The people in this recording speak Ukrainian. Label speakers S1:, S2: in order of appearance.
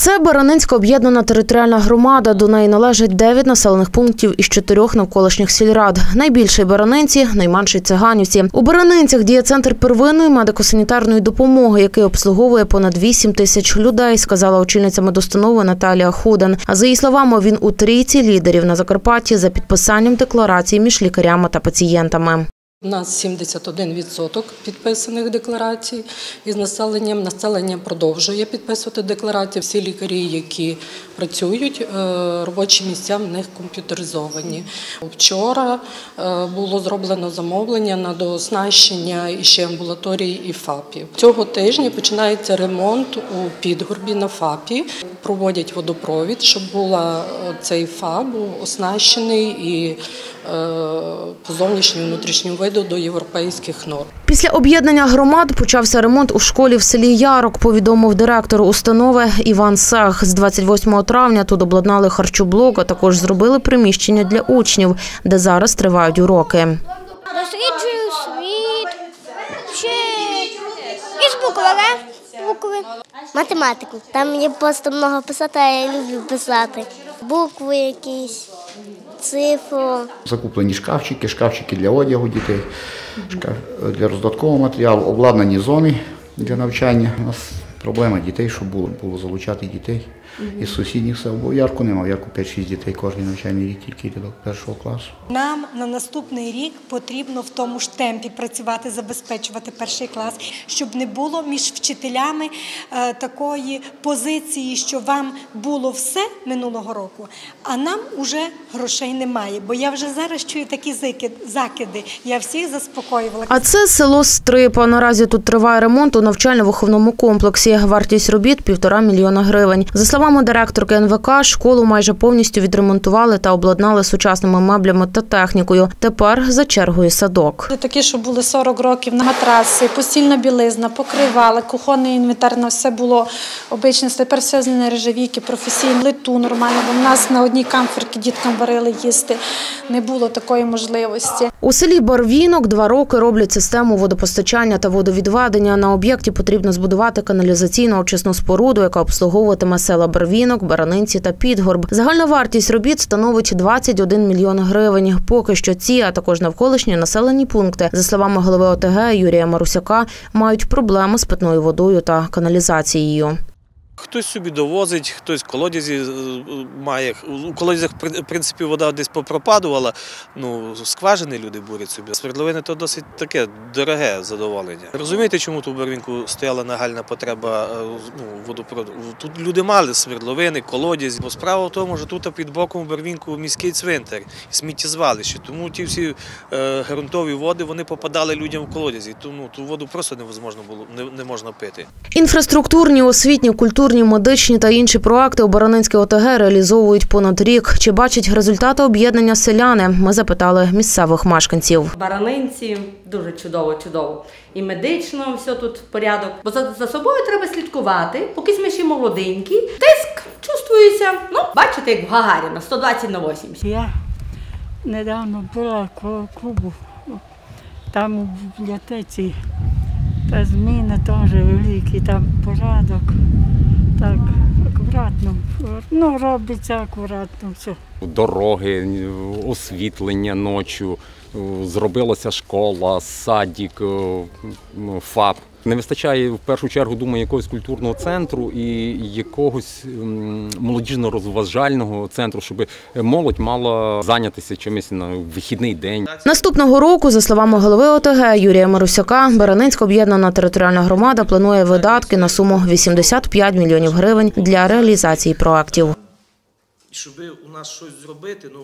S1: Це Баранинська об'єднана територіальна громада. До неї належать 9 населених пунктів із чотирьох навколишніх сільрад. Найбільший Баранинці, найменший Циганівці. У Баранинцях діє центр первинної медико-санітарної допомоги, який обслуговує понад 8 тисяч людей, сказала очільниця медустанови Наталія Худен. А за її словами, він у трійці лідерів на Закарпатті за підписанням декларації між лікарями та пацієнтами.
S2: У нас 71% підписаних декларацій із населенням. Населення продовжує підписувати декларації. Всі лікарі, які працюють, е, робочі місця в них комп'ютеризовані. Вчора е, було зроблено замовлення на дооснащення іще амбулаторії і ФАПів. Цього тижня починається ремонт у підгорбі на ФАПі. Проводять водопровід, щоб була е, цей ФАП був оснащений і по зовнішньому внутрішньому виду до європейських норм.
S1: Після об'єднання громад почався ремонт у школі в селі Ярок, повідомив директор установи Іван Сах. З 28 травня тут обладнали харчоблок, а також зробили приміщення для учнів, де зараз тривають уроки.
S3: Досліджую світ, ще із букви, букви. Математику. Там мені просто много писати, а я люблю писати. Букви якісь, цифру.
S4: Закуплені шкафчики, шкафчики для одягу дітей, шкаф для роздаткового матеріалу, обладнані зони для навчання. У нас проблема дітей, щоб було, було залучати дітей із сусідніх сел. Бо Ярку нема, в Ярку 5-6 дітей кожен навчальний рік, тільки йде до першого класу.
S5: Нам на наступний рік потрібно в тому ж темпі працювати, забезпечувати перший клас, щоб не було між вчителями е, такої позиції, що вам було все минулого року, а нам уже грошей немає. Бо я вже зараз чую такі закиди. Я всіх заспокоювала.
S1: А це село Стрипа. Наразі тут триває ремонт у навчально-виховному комплексі. Вартість робіт півтора мільйона гривень. За словами директорки НВК, школу майже повністю відремонтували та обладнали сучасними меблями та технікою. Тепер за чергою садок.
S6: Такі, що були 40 років на матраси, постільна білизна, покривали, кухонний інвентар, на все було обичне. Тепер все з нержавійки, професійно, литу нормально, бо в нас на одній камфорці діткам варили їсти. Не було такої можливості.
S1: У селі Барвінок два роки роблять систему водопостачання та водовідведення. На об'єкті потрібно збудувати каналізаційну очисну споруду, яка обслуговуватиме села Барвінок, Баранинці та Підгорб. Загальна вартість робіт становить 21 мільйон гривень. Поки що ці, а також навколишні населені пункти, за словами голови ОТГ Юрія Марусяка, мають проблеми з питною водою та каналізацією.
S7: Хтось собі довозить, хтось колодязі е, має. У колодязях, в принципі, вода десь попропадувала, ну, скважини люди бурять собі. Свердловини то досить таке дороге задоволення. Розумієте, чому тут у Барвінку стояла нагальна потреба е, ну, водопроводу? Тут люди мали свердловини, колодязі. Бо справа в тому, що тут під боком Барвінку міський цвинтар сміттєзвалище. Тому ті всі е, ґрунтові води вони попадали людям в колодязі. Тому ту воду просто невозможно було не, не можна пити.
S1: Інфраструктурні, освітні, культурні, медичні та інші проекти у Баранинській ОТГ реалізовують понад рік. Чи бачать результати об'єднання селяни? Ми запитали місцевих мешканців.
S8: баранинці дуже чудово, чудово. І медично все тут порядок. Бо за, за собою треба слідкувати, поки ми ще молоденькі. Тиск чувствується. Ну, бачите, як в Гагаріна, 120 на 80.
S9: Я недавно була коло клубу, там у бібліотеці, та зміни теж великі, там порядок. Так, акуратно. Ну, робиться акуратно все.
S10: дороги, освітлення ночі, зробилася школа, садик, фаб. ФАП. Не вистачає в першу чергу, думаю, якогось культурного центру і якогось молодіжно-розважального центру, щоб молодь мала зайнятися чимось на вихідний день.
S1: Наступного року, за словами голови ОТГ Юрія Марусяка, Баранинська об'єднана територіальна громада планує видатки на суму 85 мільйонів гривень для реалізації проектів.
S7: щоб у нас щось зробити, ну